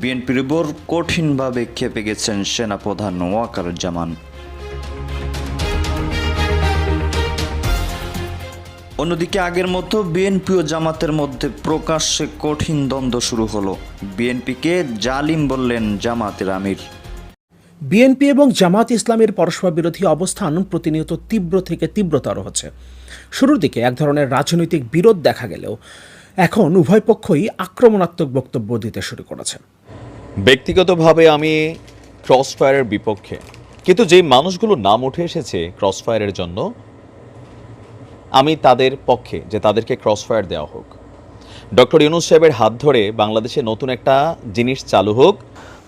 বিএনপির উপর কঠিনভাবে খেপে গেছেন সেনাপ্রধান ওয়াকারুজ্জামান। অন্যদিকে আগের মতো বিএনপি ও জামাতের মধ্যে প্রকাশ্যে কঠিন দ্বন্দ্ব শুরু হলো। বিএনপিকে জালিম বললেন জামাতের আমির। বিএনপি এবং জামাত ইসলামের পরস্পর বিরোধী অবস্থান প্রতিনিয়ত তীব্র থেকে তীব্রতর হচ্ছে। শুরুর দিকে এক ধরনের রাজনৈতিক বিরোধ দেখা গেলেও এখন উভয় পক্ষই আক্রমণাত্মক বক্তব্য দিতে শুরু করেছে। ব্যক্তিগতভাবে আমি ক্রসফায়ারের বিপক্ষে কিন্তু যে মানুষগুলো নাম উঠে এসেছে ক্রসফায়ারের জন্য আমি তাদের পক্ষে যে তাদেরকে ক্রসফায়ার দেওয়া হোক। ডক্টর ইউনুস সাহেবের হাত ধরে বাংলাদেশে নতুন একটা জিনিস চালু হোক।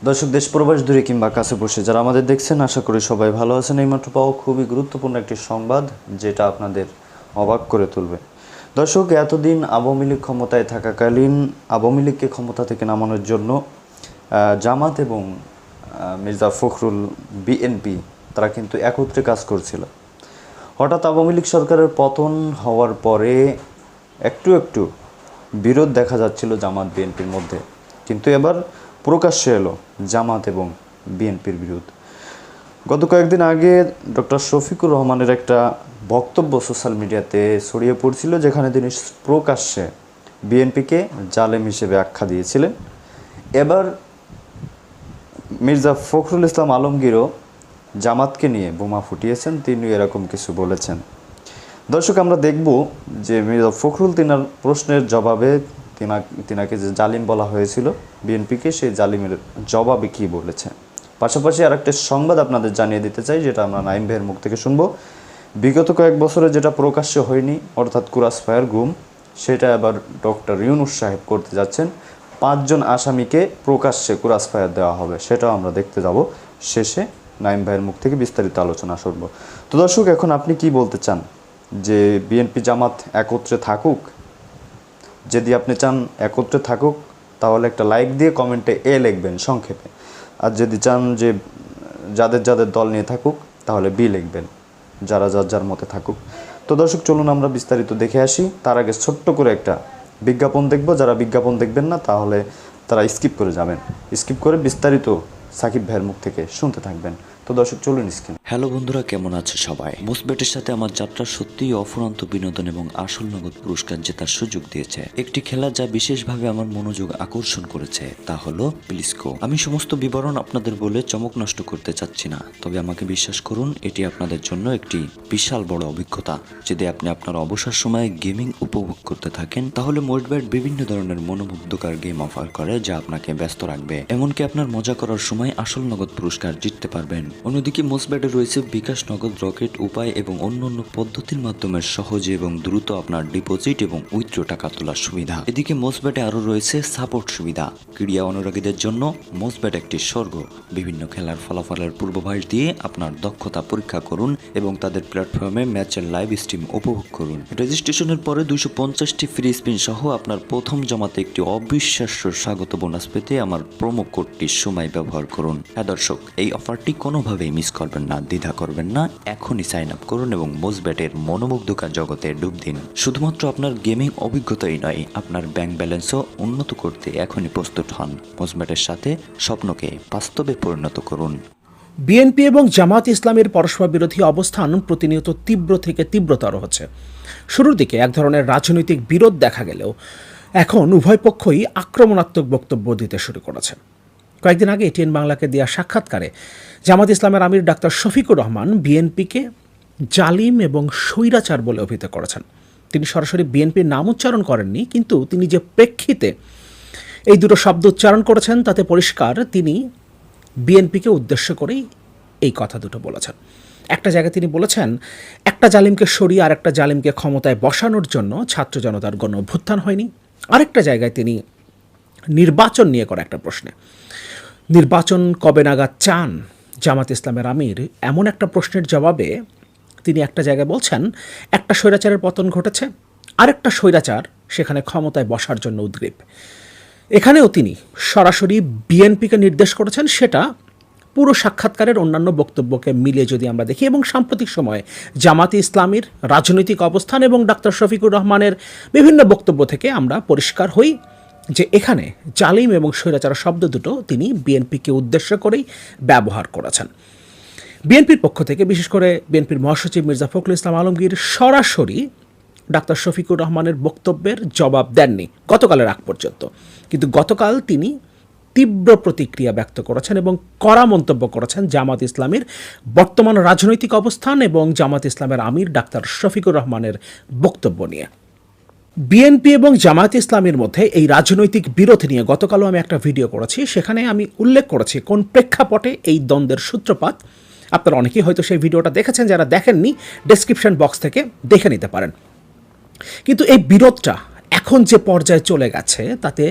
দর্শক দেশ প্রবাস দূরে কিংবা কাছে বসে যারা আমাদের দেখছেন আশা করি সবাই ভালো আছেন। এইমাত্র পাওয়া খুবই গুরুত্বপূর্ণ একটি সংবাদ যেটা আপনাদের অবাক করে তুলবে। দর্শক, এতদিন আওয়ামী লীগ ক্ষমতায় থাকাকালীন আওয়ামী লীগকে ক্ষমতা থেকে নামানোর জন্য জামাত এবং মির্জা ফখরুল বিএনপি তারা কিন্তু একত্রে কাজ করছিল। হঠাৎ আওয়ামী লীগ সরকারের পতন হওয়ার পরে একটু একটু বিরোধ দেখা যাচ্ছিল জামাত বিএনপির মধ্যে। কিন্তু এবার প্রকাশ্যে এলো জামাত এবং বিএনপির বিরোধ। গত কয়েকদিন আগে ডক্টর শফিকুর রহমানের একটা বক্তব্য সোশ্যাল মিডিয়াতে ছড়িয়ে পড়ছিল যেখানে তিনি প্রকাশ্যে বিএনপিকে জালেম হিসেবে আখ্যা দিয়েছিলেন। এবার মির্জা ফখরুল ইসলাম আলমগীরও জামাতকে নিয়ে বোমা ফুটিয়েছেন তিনি এরকম কিছু বলেছেন। দর্শক, আমরা দেখব যে মির্জা ফখরুল তিনার প্রশ্নের জবাবে তিনা, তিনাকে যে জালিম বলা হয়েছিল বিএনপিকে, সেই জালিমের জবাবে কী বলেছে? পাশাপাশি আরেকটা সংবাদ আপনাদের জানিয়ে দিতে চাই, যেটা আমরা নাইম ভাইয়ের মুখ থেকে শুনব। বিগত কয়েক বছরে যেটা প্রকাশ্য হয়নি, অর্থাৎ কুরাস ফায়ার গুম, সেটা এবার ডক্টর ইউনুস সাহেব করতে যাচ্ছেন। পাঁচজন আসামিকে প্রকাশ্যে কুরাস ফায়ার দেওয়া হবে, সেটাও আমরা দেখতে যাব শেষে। নাইম ভাইয়ের মুখ থেকে বিস্তারিত আলোচনা শুনব। তো দর্শক, এখন আপনি কি বলতে চান? যে বিএনপি জামাত একত্রে থাকুক? যদি আপনি চান একত্রে থাকুক, তাহলে একটা লাইক দিয়ে কমেন্টে এ লিখবেন সংক্ষেপে। আর যদি চান যে যাদের যাদের দল নিয়ে থাকুক, তাহলে বি লিখবেন। যারা যার যার মতে থাকুক। তো দর্শক, চলুন আমরা বিস্তারিত দেখে আসি। তার আগে ছোট্ট করে একটা বিজ্ঞাপন দেখব। যারা বিজ্ঞাপন দেখবেন না, তাহলে তারা স্কিপ করে যাবেন। স্কিপ করে বিস্তারিত সাকিব ভাইয়ের মুখ থেকে শুনতে থাকবেন। তো দর্শক, চলুন স্ক্রিন হ্যালো বন্ধুরা, কেমন আছে সবাই? মুসবেটের সাথে আমার যাত্রা সত্যিই অফুরন্ত বিনোদন এবং আসল নগদ পুরস্কার জেতার সুযোগ দিয়েছে। একটি খেলা যা বিশেষভাবে আমার মনোযোগ আকর্ষণ করেছে, তা হলো প্লিসকো আমি সমস্ত বিবরণ আপনাদের বলে চমক নষ্ট করতে চাচ্ছি না, তবে আমাকে বিশ্বাস করুন, এটি আপনাদের জন্য একটি বিশাল বড় অভিজ্ঞতা। যদি আপনি আপনার অবসর সময়ে গেমিং উপভোগ করতে থাকেন, তাহলে মোটব্যাট বিভিন্ন ধরনের মনোমুগ্ধকর গেম অফার করে, যা আপনাকে ব্যস্ত রাখবে। এমনকি আপনার মজা করার সময় আসল নগদ পুরস্কার জিততে পারবেন। অন্যদিকে মোসব্যাটে রয়েছে বিকাশ নগদ রকেট উপায় এবং অন্যান্য পদ্ধতির মাধ্যমে সহজে এবং দ্রুত আপনার ডিপোজিট এবং উইথড্র টাকা তোলার সুবিধা। এদিকে মোসব্যাটে আরও রয়েছে সাপোর্ট সুবিধা। ক্রীড়া অনুরাগীদের জন্য মোসব্যাট একটি স্বর্গ। বিভিন্ন খেলার ফলাফলের পূর্বাভাস দিয়ে আপনার দক্ষতা পরীক্ষা করুন এবং তাদের প্ল্যাটফর্মে ম্যাচের লাইভ স্ট্রিম উপভোগ করুন। রেজিস্ট্রেশনের পরে দুশো পঞ্চাশটি ফ্রি স্পিন সহ আপনার প্রথম জমাতে একটি অবিশ্বাস্য স্বাগত বোনাস পেতে আমার প্রোমো কোডটি সময় ব্যবহার করুন। হ্যাঁ দর্শক, এই অফারটি কোনোভাবেই মিস করবেন না, দ্বিধা করবেন না, এখনই সাইন আপ করুন এবং মোসব্যাটের মনোমুগ্ধকার জগতে ডুব দিন। শুধুমাত্র আপনার গেমিং অভিজ্ঞতাই নয়, আপনার ব্যাংক ব্যালেন্সও উন্নত করতে এখনই প্রস্তুত হন। মোসব্যাটের সাথে স্বপ্নকে বাস্তবে পরিণত করুন। বিএনপি এবং জামাত ইসলামের পরস্পর বিরোধী অবস্থান প্রতিনিয়ত তীব্র থেকে তীব্রতর হচ্ছে। শুরুর দিকে এক ধরনের রাজনৈতিক বিরোধ দেখা গেলেও এখন উভয় পক্ষই আক্রমণাত্মক বক্তব্য দিতে শুরু করেছে। কয়েকদিন আগে এটিএন বাংলাকে দেওয়া সাক্ষাৎকারে জামাত ইসলামের আমির ডাক্তার শফিকুর রহমান বিএনপিকে জালিম এবং স্বৈরাচার বলে অভিহিত করেছেন। তিনি সরাসরি বিএনপির নাম উচ্চারণ করেননি, কিন্তু তিনি যে প্রেক্ষিতে এই দুটো শব্দ উচ্চারণ করেছেন তাতে পরিষ্কার তিনি বিএনপিকে উদ্দেশ্য করেই এই কথা দুটো বলেছেন। একটা জায়গায় তিনি বলেছেন, একটা জালিমকে সরিয়ে আর একটা জালিমকে ক্ষমতায় বসানোর জন্য ছাত্র জনতার গণ অভ্যুত্থান হয়নি। আরেকটা জায়গায় তিনি নির্বাচন নিয়ে করা একটা প্রশ্নে নির্বাচন কবে নাগাদ চান? জামাত ইসলামের আমির এমন একটা প্রশ্নের জবাবে তিনি একটা জায়গায় বলছেন, একটা স্বৈরাচারের পতন ঘটেছে, আরেকটা স্বৈরাচার সেখানে ক্ষমতায় বসার জন্য উদ্গ্রীব। এখানেও তিনি সরাসরি বিএনপিকে নির্দেশ করেছেন সেটা পুরো সাক্ষাৎকারের অন্যান্য বক্তব্যকে মিলিয়ে যদি আমরা দেখি এবং সাম্প্রতিক সময়ে জামাতে ইসলামীর রাজনৈতিক অবস্থান এবং ডাক্তার শফিকুর রহমানের বিভিন্ন বক্তব্য থেকে আমরা পরিষ্কার হই। যে এখানে জালিম এবং স্বৈরাচার শব্দ দুটো তিনি বিএনপিকে উদ্দেশ্য করেই ব্যবহার করেছেন। বিএনপির পক্ষ থেকে বিশেষ করে বিএনপির মহাসচিব মির্জা ফখরুল ইসলাম আলমগীর সরাসরি ডাক্তার শফিকুর রহমানের বক্তব্যের জবাব দেননি গতকালের আগ পর্যন্ত। কিন্তু গতকাল তিনি তীব্র প্রতিক্রিয়া ব্যক্ত করেছেন এবং কড়া মন্তব্য করেছেন জামাত ইসলামের বর্তমান রাজনৈতিক অবস্থান এবং জামাত ইসলামের আমির ডাক্তার শফিকুর রহমানের বক্তব্য নিয়ে। বিএনপি এবং জামায়াত ইসলামের মধ্যে এই রাজনৈতিক বিরোধ নিয়ে গতকালও আমি একটা ভিডিও করেছি। সেখানে আমি উল্লেখ করেছি কোন প্রেক্ষাপটে এই দ্বন্দ্বের সূত্রপাত। আপনারা অনেকেই হয়তো সেই ভিডিওটা দেখেছেন, যারা দেখেননি ডেসক্রিপশন বক্স থেকে দেখে নিতে পারেন। কিন্তু এই বিরোধটা এখন যে পর্যায়ে চলে গেছে, তাতে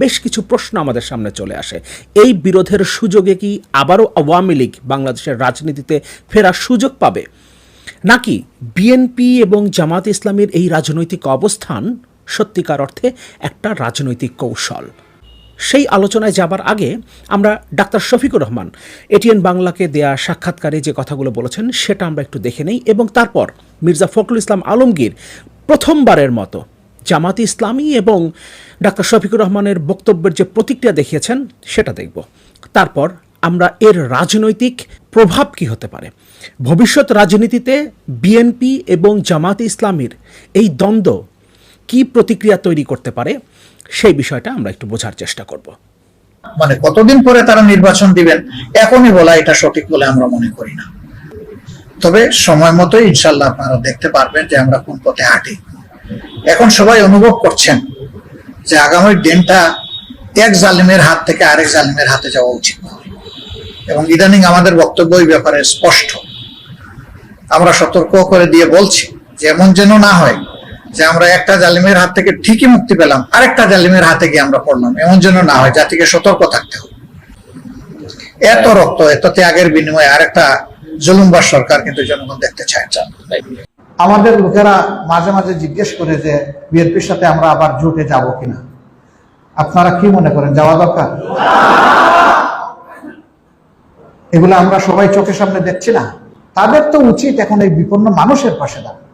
বেশ কিছু প্রশ্ন আমাদের সামনে চলে আসে। এই বিরোধের সুযোগে কি আবারও আওয়ামী লীগ বাংলাদেশের রাজনীতিতে ফেরার সুযোগ পাবে? নাকি বিএনপি এবং জামাত ইসলামের এই রাজনৈতিক অবস্থান সত্যিকার অর্থে একটা রাজনৈতিক কৌশল? সেই আলোচনায় যাবার আগে আমরা ডাক্তার শফিকুর রহমান, এটিএন বাংলাকে দেয়া সাক্ষাৎকারে যে কথাগুলো বলেছেন সেটা আমরা একটু দেখে নেই এবং তারপর মির্জা ফখরুল ইসলাম আলমগীর প্রথমবারের মতো জামাত ইসলামী এবং ডাক্তার শফিকুর রহমানের বক্তব্যের যে প্রতিক্রিয়া দেখিয়েছেন সেটা দেখব। তারপর আমরা এর রাজনৈতিক প্রভাব কি হতে পারে? ভবিষ্যৎ রাজনীতিতে বিএনপি এবং জামাত ইসলামীর এই দ্বন্দ্ব কি প্রতিক্রিয়া তৈরি করতে পারে? সেই বিষয়টা আমরা একটু বোঝার চেষ্টা করব। মানে কতদিন পরে তারা নির্বাচন দিবেন, এখনই বলা এটা সঠিক বলে আমরা মনে করি না। তবে সময় মতো ইনশাল্লাহ আপনারা দেখতে পারবেন যে আমরা কোন পথে হাঁটি। এখন সবাই অনুভব করছেন যে আগামী দিনটা এক জালিমের হাত থেকে আরেক জালিমের হাতে যাওয়া উচিত। এবং ইদানিং আমাদের বক্তব্য এই ব্যাপারে স্পষ্ট। আমরা সতর্ক করে দিয়ে বলছি যে এমন যেন না হয় যে আমরা একটা জালিমের হাত থেকে ঠিকই মুক্তি পেলাম, আরেকটা জালিমের হাতে গিয়ে আমরা পড়লাম, এমন যেন না হয়, জাতিকে সতর্ক থাকতে হবে। এত রক্ত, এত ত্যাগের বিনিময়ে আরেকটা জুলুমবার সরকার কিন্তু জনগণ দেখতে চায় আমাদের লোকেরা মাঝে মাঝে জিজ্ঞেস করে যে, বিএনপির সাথে আমরা আবার জোটে যাব কিনা। আপনারা কি মনে করেন, যাওয়া দরকার? এগুলো আমরা সবাই চোখের সামনে দেখছি না। তাদের তো উচিত এখন এই বিপন্ন মানুষের পাশে দাঁড়ানো।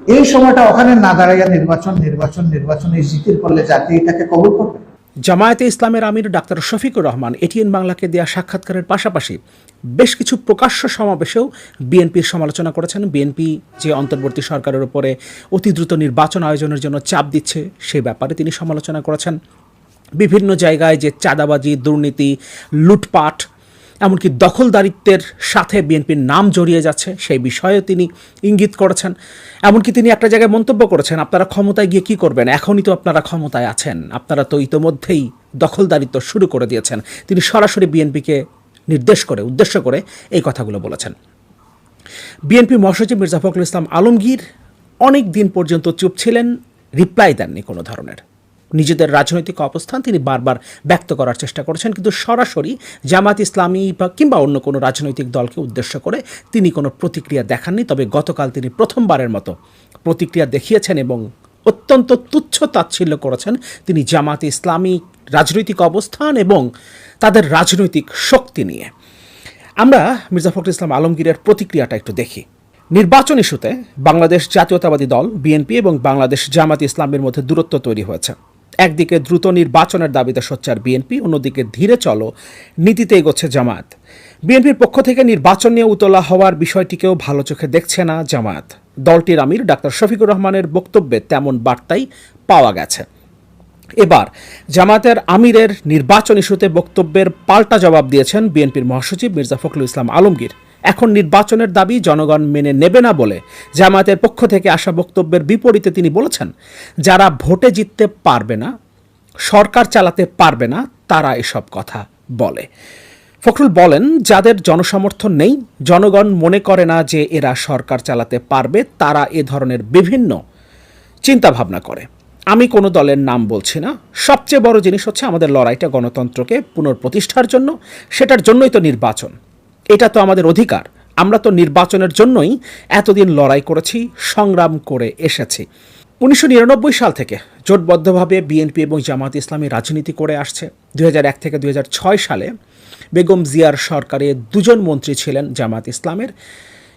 এই সময়টা ওখানে না দাঁড়াইয়া নির্বাচন নির্বাচন নির্বাচন জিকির করলে জাতি এটাকে কবুল করবে। জামায়াতে ইসলামের আমির ডাক্তার শফিকুর রহমান এটিএন বাংলাকে দেয়া সাক্ষাৎকারের পাশাপাশি বেশ কিছু প্রকাশ্য সমাবেশেও বিএনপির সমালোচনা করেছেন। বিএনপি যে অন্তর্বর্তী সরকারের উপরে অতি দ্রুত নির্বাচন আয়োজনের জন্য চাপ দিচ্ছে সে ব্যাপারে তিনি সমালোচনা করেছেন। বিভিন্ন জায়গায় যে চাঁদাবাজি, দুর্নীতি, লুটপাট এমনকি দখলদারিত্বের সাথে বিএনপির নাম জড়িয়ে যাচ্ছে, সেই বিষয়েও তিনি ইঙ্গিত করেছেন। এমনকি তিনি একটা জায়গায় মন্তব্য করেছেন, আপনারা ক্ষমতায় গিয়ে কি করবেন? এখনই তো আপনারা ক্ষমতায় আছেন। আপনারা তো ইতোমধ্যেই দখলদারিত্ব শুরু করে দিয়েছেন। তিনি সরাসরি বিএনপিকে নির্দেশ করে, উদ্দেশ্য করে এই কথাগুলো বলেছেন। বিএনপি মহাসচিব মির্জা ফখরুল ইসলাম আলমগীর অনেক দিন পর্যন্ত চুপ ছিলেন, রিপ্লাই দেননি কোনো ধরনের। নিজেদের রাজনৈতিক অবস্থান তিনি বারবার ব্যক্ত করার চেষ্টা করেছেন। কিন্তু সরাসরি জামাত ইসলামী বা কিংবা অন্য কোনো রাজনৈতিক দলকে উদ্দেশ্য করে তিনি কোনো প্রতিক্রিয়া দেখাননি। তবে গতকাল তিনি প্রথমবারের মতো প্রতিক্রিয়া দেখিয়েছেন এবং অত্যন্ত তুচ্ছ তাচ্ছিল্য করেছেন। তিনি জামাত ইসলামী রাজনৈতিক অবস্থান এবং তাদের রাজনৈতিক শক্তি নিয়ে। আমরা মির্জা ফখরুল ইসলাম আলমগীরের প্রতিক্রিয়াটা একটু দেখি। নির্বাচন ইস্যুতে বাংলাদেশ জাতীয়তাবাদী দল, বিএনপি এবং বাংলাদেশ জামাত ইসলামের মধ্যে দূরত্ব তৈরি হয়েছে। একদিকে দ্রুত নির্বাচনের দাবিতে সোচ্চার বিএনপি, অন্যদিকে ধীরে চলো নীতিতে এগোচ্ছে জামাত। বিএনপির পক্ষ থেকে নির্বাচন নিয়ে উতলা হওয়ার বিষয়টিকেও ভালো চোখে দেখছে না জামাত। দলটির আমির ডাক্তার শফিকুর রহমানের বক্তব্যে তেমন বার্তাই পাওয়া গেছে। এবার, জামাতের আমিরের নির্বাচন ইস্যুতে বক্তব্যের পাল্টা জবাব দিয়েছেন বিএনপির মহাসচিব মির্জা ফখরুল ইসলাম আলমগীর। এখন নির্বাচনের দাবি জনগণ মেনে নেবে না বলে জামায়াতের পক্ষ থেকে আসা বক্তব্যের বিপরীতে তিনি বলেছেন, যারা ভোটে জিততে পারবে না, সরকার চালাতে পারবে না, তারা এসব কথা বলে। ফখরুল বলেন, যাদের জনসমর্থন নেই, জনগণ মনে করে না যে এরা সরকার চালাতে পারবে, তারা এ ধরনের বিভিন্ন চিন্তা ভাবনা করে। আমি কোনো দলের নাম বলছি না। সবচেয়ে বড় জিনিস হচ্ছে আমাদের লড়াইটা গণতন্ত্রকে পুনর্প্রতিষ্ঠার জন্য, সেটার জন্যই তো নির্বাচন। এটা তো আমাদের অধিকার। আমরা তো নির্বাচনের জন্যই এতদিন লড়াই করেছি, সংগ্রাম করে এসেছি। উনিশশো নিরানব্বই সাল থেকে জোটবদ্ধভাবে বিএনপি এবং জামাত ইসলামী রাজনীতি করে আসছে। হাজার এক থেকে দুই হাজার ছয় সালে বেগম জিয়ার সরকারে দুজন মন্ত্রী ছিলেন জামাত ইসলামের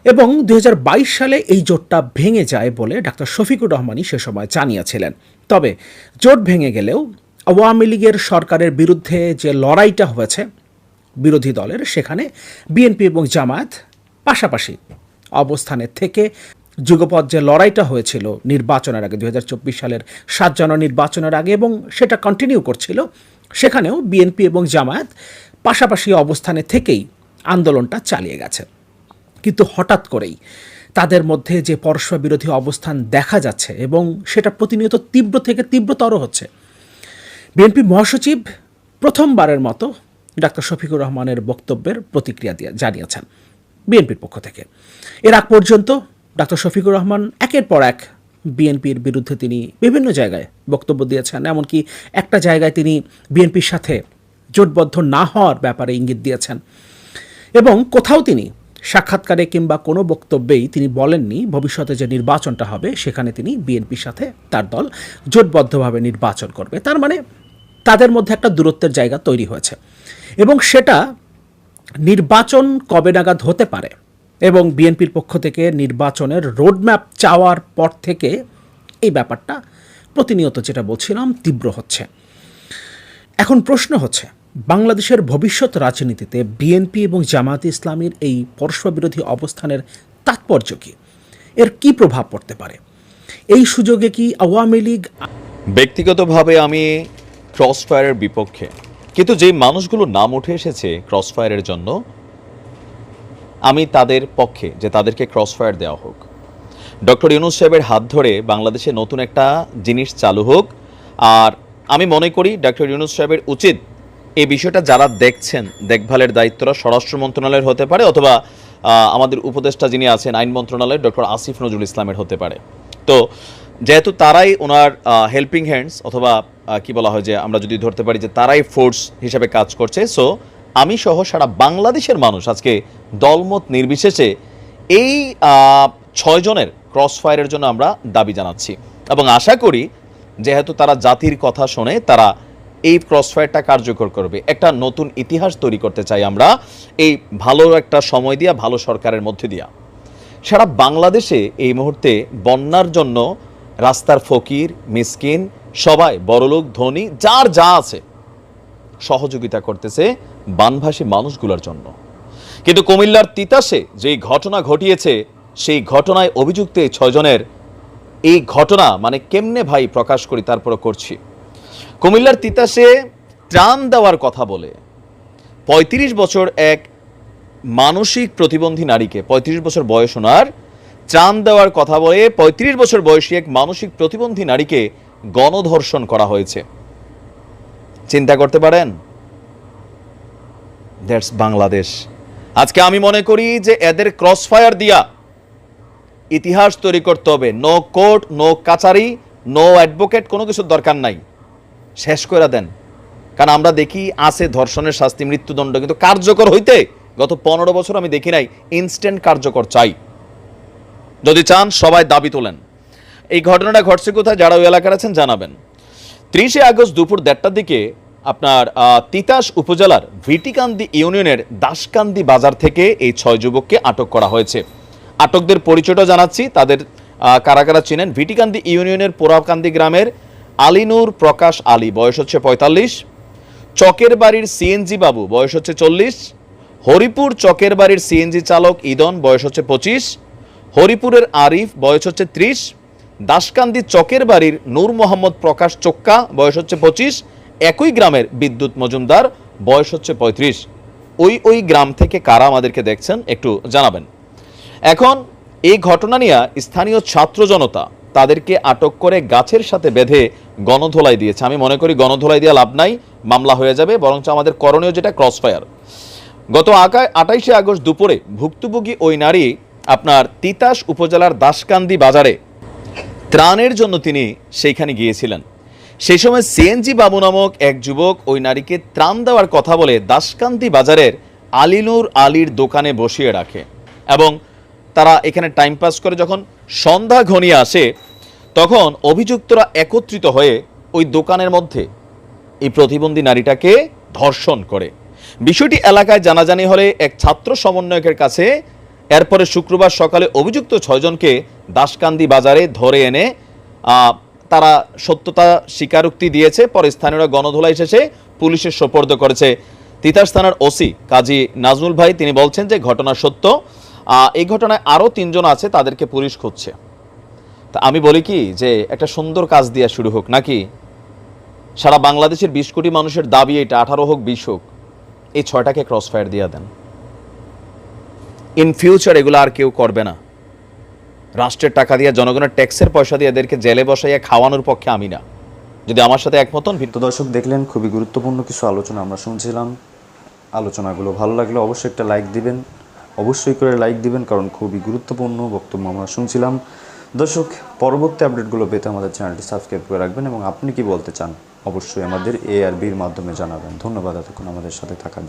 এবং দু হাজার বাইশ সালে এই জোটটা ভেঙে যায় বলে ডাক্তার শফিকুর রহমানই সে সময় জানিয়েছিলেন। তবে জোট ভেঙে গেলেও আওয়ামী লীগের সরকারের বিরুদ্ধে যে লড়াইটা হয়েছে বিরোধী দলের সেখানে বিএনপি এবং জামায়াত পাশাপাশি অবস্থানের থেকে যুগপৎ যে লড়াইটা হয়েছিল নির্বাচনের আগে দু হাজার চব্বিশ সালের সাত জানুয়ারি নির্বাচনের আগে এবং সেটা কন্টিনিউ করছিল, সেখানেও বিএনপি এবং জামায়াত পাশাপাশি অবস্থানে থেকেই আন্দোলনটা চালিয়ে গেছে। কিন্তু হঠাৎ করেই তাদের মধ্যে যে পরস্পর বিরোধী অবস্থান দেখা যাচ্ছে এবং সেটা প্রতিনিয়ত তীব্র থেকে তীব্রতর হচ্ছে। বিএনপি মহাসচিব প্রথমবারের মতো ডাক্তার শফিকুর রহমানের বক্তব্যের প্রতিক্রিয়া দিয়ে জানিয়েছেন বিএনপির পক্ষ থেকে। এর আগ পর্যন্ত ডাক্তার শফিকুর রহমান একের পর এক বিএনপির বিরুদ্ধে তিনি বিভিন্ন জায়গায় বক্তব্য দিয়েছেন। এমনকি একটা জায়গায় তিনি বিএনপির সাথে জোটবদ্ধ না হওয়ার ব্যাপারে ইঙ্গিত দিয়েছেন। এবং কোথাও তিনি সাক্ষাৎকারে কিংবা কোনো বক্তব্যেই তিনি বলেননি ভবিষ্যতে যে নির্বাচনটা হবে, সেখানে তিনি বিএনপির সাথে তার দল জোটবদ্ধভাবে নির্বাচন করবে। তার মানে তাদের মধ্যে একটা দূরত্বের জায়গা তৈরি হয়েছে। এবং সেটা নির্বাচন কবে নাগাদ হতে পারে এবং বিএনপির পক্ষ থেকে নির্বাচনের রোডম্যাপ চাওয়ার পর থেকে এই ব্যাপারটা প্রতিনিয়ত যেটা বলছিলাম, তীব্র হচ্ছে। এখন প্রশ্ন হচ্ছে, বাংলাদেশের ভবিষ্যৎ রাজনীতিতে বিএনপি এবং জামায়াত ইসলামীর এই পরস্পর বিরোধী অবস্থানের তাৎপর্য কী? এর কি প্রভাব পড়তে পারে? এই সুযোগে কি আওয়ামী লীগ ব্যক্তিগতভাবে আমি ক্রসফায়ারের বিপক্ষে। কিন্তু যেই মানুষগুলোর নাম উঠে এসেছে ক্রসফায়ারের জন্য, আমি তাদের পক্ষে যে তাদেরকে ক্রসফায়ার দেওয়া হোক। ডক্টর ইউনুস সাহেবের হাত ধরে বাংলাদেশে নতুন একটা জিনিস চালু হোক। আর আমি মনে করি ডক্টর ইউনুস সাহেবের উচিত এই বিষয়টা যারা দেখছেন, দেখভালের দায়িত্বটা স্বরাষ্ট্র মন্ত্রণালয়ের হতে পারে অথবা আমাদের উপদেষ্টা যিনি আছেন, আইন মন্ত্রণালয়ের ডক্টর আসিফ নজরুল ইসলামের হতে পারে। তো যেহেতু তারাই ওনার হেল্পিং হ্যান্ডস অথবা কি বলা হয় যে আমরা যদি ধরতে পারি যে তারাই ফোর্স হিসেবে কাজ করছে সো আমি সহ সারা বাংলাদেশের মানুষ আজকে দলমত নির্বিশেষে এই ছয়জনের ক্রস ফায়ারের জন্য আমরা দাবি জানাচ্ছি। এবং আশা করি যেহেতু তারা জাতির কথা শোনে, তারা এই ক্রসফায়ারটা কার্যকর করবে। একটা নতুন ইতিহাস তৈরি করতে চাই আমরা, এই ভালো একটা সময় দিয়া, ভালো সরকারের মধ্যে দিয়া। সারা বাংলাদেশে এই মুহূর্তে বন্যার জন্য রাস্তার ফকির, মিসকিন, সবাই, বড়লোক, ধনী, যার যা আছে সহযোগিতা করতেছে বানভাসী মানুষগুলোর জন্য। কিন্তু কুমিল্লার তিতাসে যেই ঘটনা ঘটিয়েছে, সেই ঘটনায় অভিযুক্ত এই ছয়জনের এই ঘটনা মানে কেমনে ভাই প্রকাশ করি তারপর করছি। কুমিল্লার তিতাসে ত্রাণ দেওয়ার কথা বলে। পঁয়ত্রিশ বছর এক মানসিক প্রতিবন্ধী নারীকে পঁয়ত্রিশ বছর বয়স ওনার, ত্রাণ দেওয়ার কথা বলে পঁয়ত্রিশ বছর বয়সী এক মানসিক প্রতিবন্ধী নারীকে গণধর্ষণ করা হয়েছে। চিন্তা করতে পারেন? দ্যাটস বাংলাদেশ। আজকে আমি মনে করি যে এদের ক্রসফায়ার দিয়া ইতিহাস তৈরি করতে হবে। নো কোর্ট নো কাচারি নো অ্যাডভোকেট কোনো কিছুর দরকার নাই। শেষ করে দেন। কারণ আমরা দেখি, আছে ধর্ষণের শাস্তি, মৃত্যুদণ্ড, কিন্তু কার্যকর হইতে গত পনেরো বছর আমি দেখি নাই ইনস্ট্যান্ট কার্যকর চাই। যদি চান, সবাই দাবি তোলেন। এই ঘটনাটা ঘটছে কোথায়, যারা ওই এলাকার আছেন জানাবেন। ত্রিশে আগস্ট দুপুর দেড়টার দিকে আপনার তিতাস উপজেলার ভিটিকান্দি ইউনিয়নের দাসকান্দি বাজার থেকে এই ছয় যুবককে আটক করা হয়েছে। আটকদের পরিচয়টা জানাচ্ছি, তাদের কারা কারা চিনেন? ভিটিকান্দি ইউনিয়নের পোড়াকান্দি গ্রামের আলিনুর প্রকাশ আলী, বয়স হচ্ছে পঁয়তাল্লিশ। চকের বাড়ির সিএনজি বাবু, বয়স হচ্ছে চল্লিশ। হরিপুর চকের বাড়ির সিএনজি চালক ইদন, বয়স হচ্ছে পঁচিশ। হরিপুরের আরিফ, বয়স হচ্ছে ত্রিশ। দাসকান্দি চকের বাড়ির নূর মোহাম্মদ প্রকাশ চোক্কা, বয়স হচ্ছে পঁচিশ। একই গ্রামের বিদ্যুৎ মজুমদার, বয়স হচ্ছে পঁয়ত্রিশ। ওই ওই গ্রাম থেকে কারা আমাদেরকে দেখছেন একটু জানাবেন। এখন এই ঘটনা নিয়ে স্থানীয় ছাত্র জনতা তাদেরকে আটক করে গাছের সাথে বেঁধে গণধোলাই দিয়েছে। আমি মনে করি গণধোলাই দিয়ে লাভ নাই, মামলা হয়ে যাবে, বরঞ্চ আমাদের করণীয় যেটা ক্রসফায়ার গত আটাইশে আগস্ট দুপুরে ভুক্তভোগী ওই নারী আপনার তিতাস উপজেলার দাসকান্দি বাজারে ত্রাণের জন্য তিনি সেইখানে গিয়েছিলেন। সেই সময় সিএনজি বাবু নামক এক যুবক ওই নারীকে ত্রাণ দেওয়ার কথা বলে দাসকান্দি বাজারের আলিনুর আলীর দোকানে বসিয়ে রাখে এবং তারা এখানে টাইম পাস করে যখন সন্ধ্যা ঘনিয়ে আসে, তখন অভিযুক্তরা একত্রিত হয়ে ওই দোকানের মধ্যে এই প্রতিবন্ধী নারীটাকে ধর্ষণ করে। বিষয়টি এলাকায় জানাজানি হলে এক ছাত্র সমন্বয়কের কাছে এরপরে শুক্রবার সকালে অভিযুক্ত ছয়জনকে দাসকান্দি বাজারে ধরে এনে তারা সত্যতা স্বীকারোক্তি দিয়েছে। পরে স্থানীয়রা গণধোলাই শেষে পুলিশের সোপর্দ করেছে। তিতাস থানার ওসি কাজী নাজমুল ভাই, তিনি বলছেন যে ঘটনা সত্য। এই ঘটনায় আরও তিনজন আছে, তাদেরকে পুলিশ খুঁজছে। তা আমি বলি কি যে, একটা সুন্দর কাজ দিয়ে শুরু হোক, নাকি? সারা বাংলাদেশের বিশ কোটি মানুষের দাবি এটা, আঠারো হোক, বিশ হোক। এই ছয়টাকে ক্রস ফায়ার দিয়ে দেন। ইন ফিউচার এগুলো আর কেউ করবে না। রাষ্ট্রের টাকা দিয়ে, জনগণের ট্যাক্সের পয়সা দিয়ে এদেরকে জেলে বসাইয়া খাওয়ানোর পক্ষে আমি না। যদি আমার সাথে একমত হন। তো দর্শক, দেখলেন খুবই গুরুত্বপূর্ণ কিছু আলোচনা আমরা শুনছিলাম। আলোচনাগুলো ভালো লাগলে অবশ্যই একটা লাইক দিবেন। অবশ্যই করে লাইক দিবেন, কারণ খুবই গুরুত্বপূর্ণ বক্তব্য আমরা শুনছিলাম। দর্শক, পরবর্তী আপডেটগুলো পেতে আমাদের চ্যানেলটি সাবস্ক্রাইব করে রাখবেন এবং আপনি কি বলতে চান? অবশ্যই আমাদের এ আর বির মাধ্যমে জানাবেন। ধন্যবাদ এতক্ষণ আমাদের সাথে থাকার জন্য।